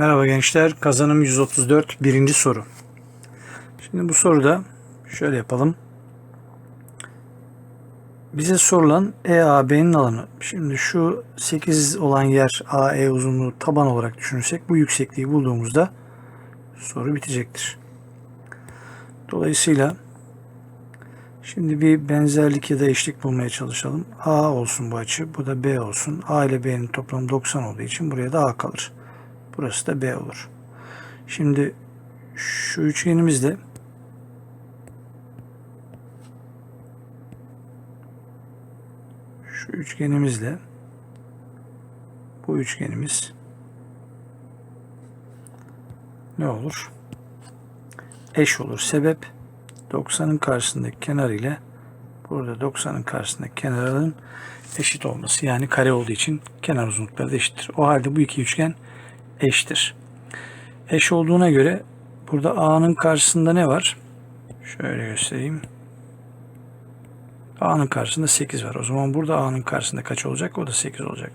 Merhaba gençler. Kazanım 134 birinci soru. Şimdi bu soruda şöyle yapalım. Bize sorulan EAB'nin alanı. Şimdi şu 8 olan yer AE uzunluğu taban olarak düşünürsek bu yüksekliği bulduğumuzda soru bitecektir. Dolayısıyla şimdi bir benzerlik ya da eşlik bulmaya çalışalım. A olsun bu açı, bu da B olsun. A ile B'nin toplamı 90 olduğu için buraya da A kalır. Burası da B olur. Şimdi şu üçgenimizde şu üçgenimizle bu üçgenimiz ne olur? Eş olur. Sebep 90'ın karşısındaki kenar ile burada 90'ın karşısındaki kenarın eşit olması. Yani kare olduğu için kenar uzunlukları da eşittir. O halde bu iki üçgen eştir. Eş olduğuna göre burada A'nın karşısında ne var? Şöyle göstereyim. A'nın karşısında 8 var. O zaman burada A'nın karşısında kaç olacak? O da 8 olacak.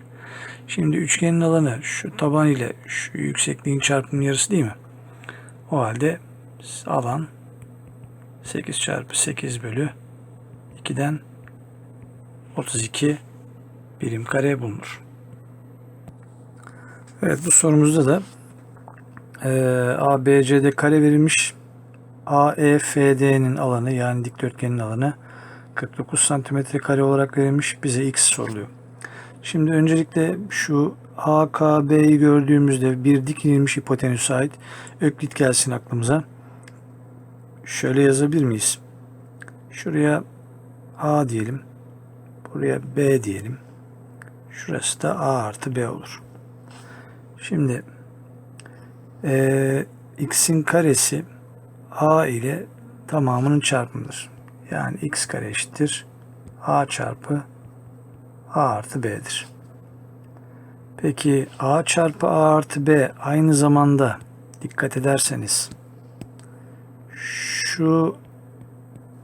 Şimdi üçgenin alanı şu taban ile şu yüksekliğin çarpımının yarısı değil mi? O halde alan 8 çarpı 8 bölü 2'den 32 birim kare bulunur. Evet bu sorumuzda da e, ABCD kare verilmiş. AEFD'nin alanı yani dikdörtgenin alanı 49 santimetre kare olarak verilmiş. Bize x soruluyor. Şimdi öncelikle şu AKB'yi gördüğümüzde bir dik inilmiş hipotenüse ait öklit gelsin aklımıza. Şöyle yazabilir miyiz? Şuraya A diyelim. Buraya B diyelim. Şurası da A artı B olur. Şimdi e, x'in karesi a ile tamamının çarpımıdır. Yani x kare eşittir a çarpı a artı b'dir. Peki a çarpı a artı b aynı zamanda dikkat ederseniz şu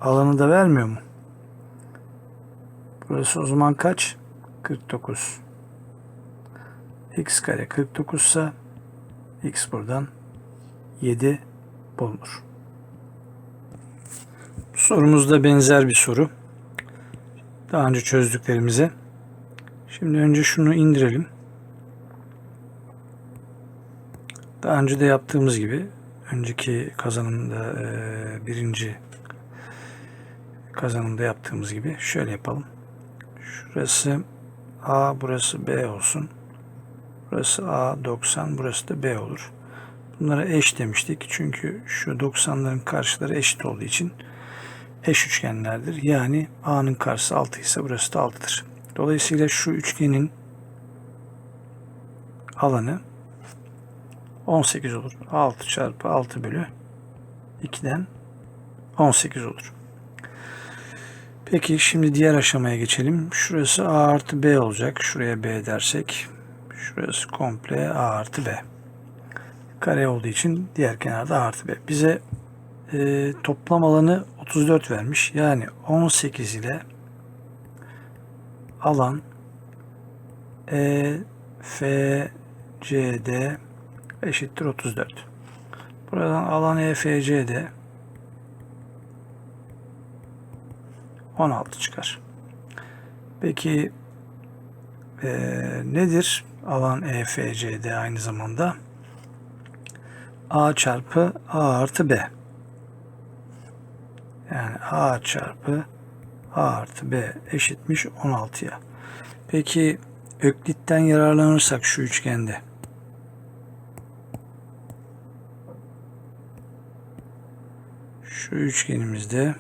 alanı da vermiyor mu? Burası o zaman kaç? 49 x kare 49 ise x buradan 7 bulunur. Sorumuz da benzer bir soru. Daha önce çözdüklerimize. Şimdi önce şunu indirelim. Daha önce de yaptığımız gibi önceki kazanımda e, birinci kazanımda yaptığımız gibi şöyle yapalım. Şurası A burası B olsun. Burası A 90, burası da B olur. Bunlara eş demiştik. Çünkü şu 90'ların karşıları eşit olduğu için eş üçgenlerdir. Yani A'nın karşısı 6 ise burası da 6'dır. Dolayısıyla şu üçgenin alanı 18 olur. 6 çarpı 6 bölü 2'den 18 olur. Peki şimdi diğer aşamaya geçelim. Şurası A artı B olacak. Şuraya B dersek Şurası komple A artı B. Kare olduğu için diğer kenarda A artı B. Bize e, toplam alanı 34 vermiş. Yani 18 ile alan E, F, C, D eşittir 34. Buradan alan E, F, C, D 16 çıkar. Peki e, nedir? alan EFCD aynı zamanda A çarpı A artı B. Yani A çarpı A artı B eşitmiş 16'ya. Peki Öklit'ten yararlanırsak şu üçgende şu üçgenimizde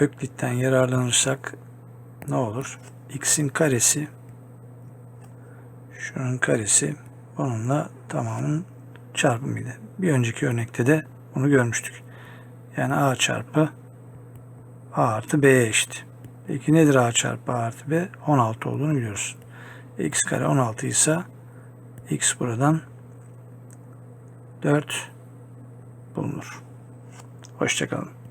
Öklit'ten yararlanırsak ne olur? X'in karesi Şunun karesi onunla tamamının çarpımıydı. Bir önceki örnekte de bunu görmüştük. Yani A çarpı A artı B'ye eşit. Peki nedir A çarpı A artı B? 16 olduğunu biliyoruz. X kare 16 ise X buradan 4 bulunur. Hoşçakalın.